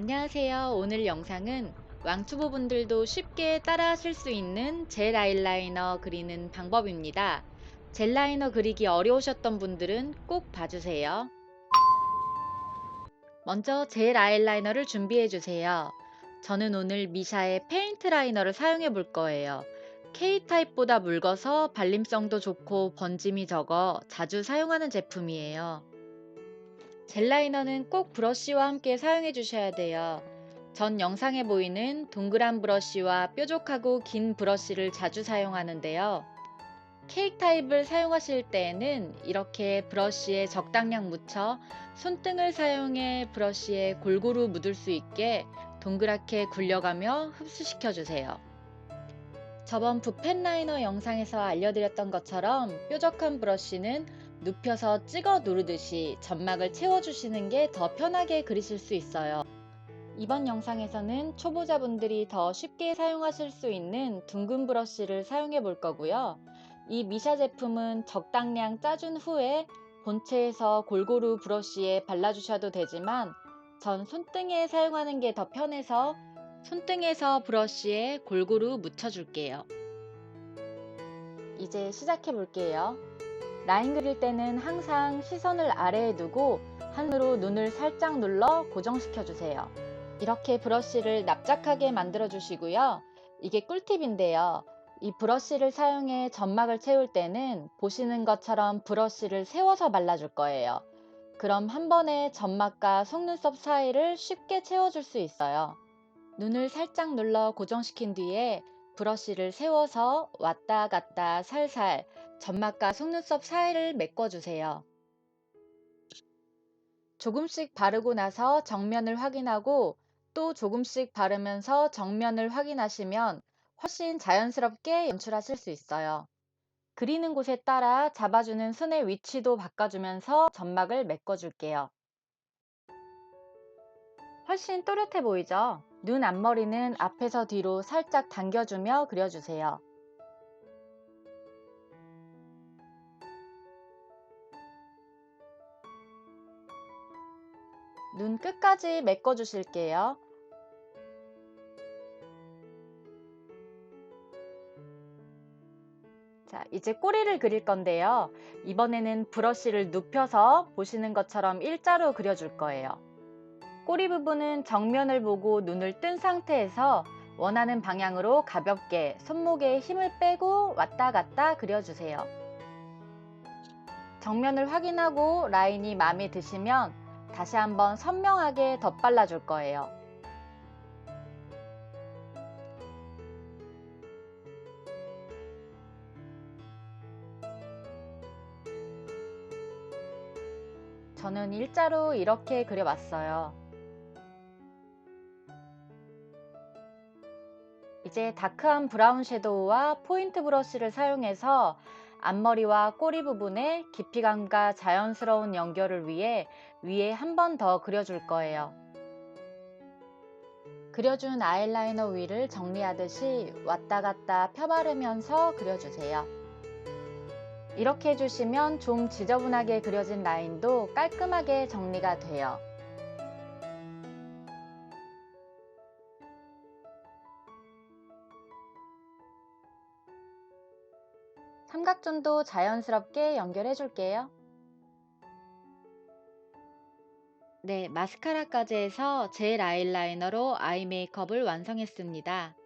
안녕하세요. 오늘 영상은 왕초보분들도 쉽게 따라 하실 수 있는 젤 아이라이너 그리는 방법입니다. 젤 라이너 그리기 어려우셨던 분들은 꼭 봐주세요. 먼저 젤 아이라이너를 준비해 주세요. 저는 오늘 미샤의 페인트 라이너를 사용해 볼 거예요. K타입보다 묽어서 발림성도 좋고 번짐이 적어 자주 사용하는 제품이에요. 젤 라이너는 꼭 브러쉬와 함께 사용해 주셔야 돼요. 전 영상에 보이는 동그란 브러쉬와 뾰족하고 긴 브러쉬를 자주 사용하는데요. 케이크 타입을 사용하실 때에는 이렇게 브러쉬에 적당량 묻혀 손등을 사용해 브러쉬에 골고루 묻을 수 있게 동그랗게 굴려가며 흡수시켜 주세요. 저번 붓펜 라이너 영상에서 알려드렸던 것처럼 뾰족한 브러쉬는 눕혀서 찍어 누르듯이 점막을 채워주시는 게 더 편하게 그리실 수 있어요. 이번 영상에서는 초보자분들이 더 쉽게 사용하실 수 있는 둥근 브러쉬를 사용해 볼 거고요. 이 미샤 제품은 적당량 짜준 후에 본체에서 골고루 브러쉬에 발라주셔도 되지만 전 손등에 사용하는 게 더 편해서 손등에서 브러쉬에 골고루 묻혀줄게요. 이제 시작해 볼게요. 라인 그릴 때는 항상 시선을 아래에 두고 하늘로 눈을 살짝 눌러 고정시켜 주세요. 이렇게 브러쉬를 납작하게 만들어 주시고요. 이게 꿀팁인데요. 이 브러쉬를 사용해 점막을 채울 때는 보시는 것처럼 브러쉬를 세워서 발라줄 거예요. 그럼 한 번에 점막과 속눈썹 사이를 쉽게 채워줄 수 있어요. 눈을 살짝 눌러 고정시킨 뒤에 브러쉬를 세워서 왔다 갔다 살살 점막과 속눈썹 사이를 메꿔주세요. 조금씩 바르고 나서 정면을 확인하고 또 조금씩 바르면서 정면을 확인하시면 훨씬 자연스럽게 연출하실 수 있어요. 그리는 곳에 따라 잡아주는 손의 위치도 바꿔주면서 점막을 메꿔줄게요. 훨씬 또렷해 보이죠? 눈 앞머리는 앞에서 뒤로 살짝 당겨주며 그려주세요. 눈 끝까지 메꿔 주실게요. 자, 이제 꼬리를 그릴 건데요. 이번에는 브러쉬를 눕혀서 보시는 것처럼 일자로 그려줄 거예요. 꼬리 부분은 정면을 보고 눈을 뜬 상태에서 원하는 방향으로 가볍게 손목에 힘을 빼고 왔다 갔다 그려주세요. 정면을 확인하고 라인이 마음에 드시면 다시 한번 선명하게 덧발라 줄 거예요. 저는 일자로 이렇게 그려봤어요. 이제 다크한 브라운 섀도우와 포인트 브러쉬를 사용해서 앞머리와 꼬리 부분에 깊이감과 자연스러운 연결을 위해 위에 한 번 더 그려줄 거예요. 그려준 아이라이너 위를 정리하듯이 왔다 갔다 펴바르면서 그려주세요. 이렇게 해주시면 좀 지저분하게 그려진 라인도 깔끔하게 정리가 돼요. 삼각존도 자연스럽게 연결해 줄게요. 네, 마스카라까지 해서 젤 아이라이너로 아이 메이크업을 완성했습니다.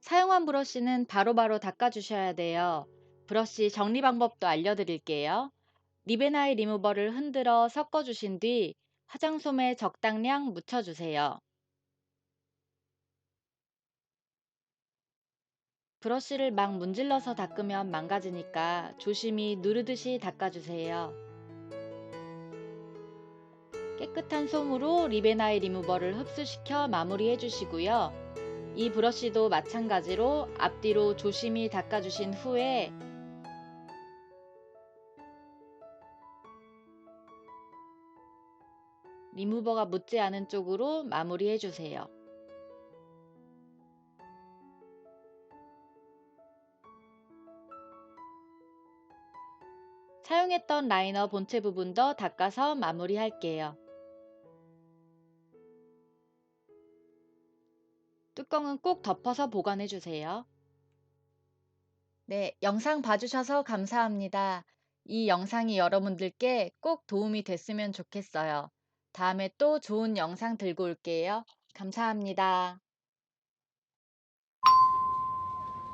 사용한 브러쉬는 바로바로 닦아주셔야 돼요. 브러쉬 정리 방법도 알려드릴게요. 리베나이 리무버를 흔들어 섞어주신 뒤 화장솜에 적당량 묻혀주세요. 브러쉬를 막 문질러서 닦으면 망가지니까 조심히 누르듯이 닦아주세요. 깨끗한 솜으로 리베나이 리무버를 흡수시켜 마무리해 주시고요. 이 브러쉬도 마찬가지로 앞뒤로 조심히 닦아주신 후에 리무버가 묻지 않은 쪽으로 마무리해 주세요. 사용했던 라이너 본체 부분도 닦아서 마무리할게요. 뚜껑은 꼭 덮어서 보관해 주세요. 네, 영상 봐주셔서 감사합니다. 이 영상이 여러분들께 꼭 도움이 됐으면 좋겠어요. 다음에 또 좋은 영상 들고 올게요. 감사합니다.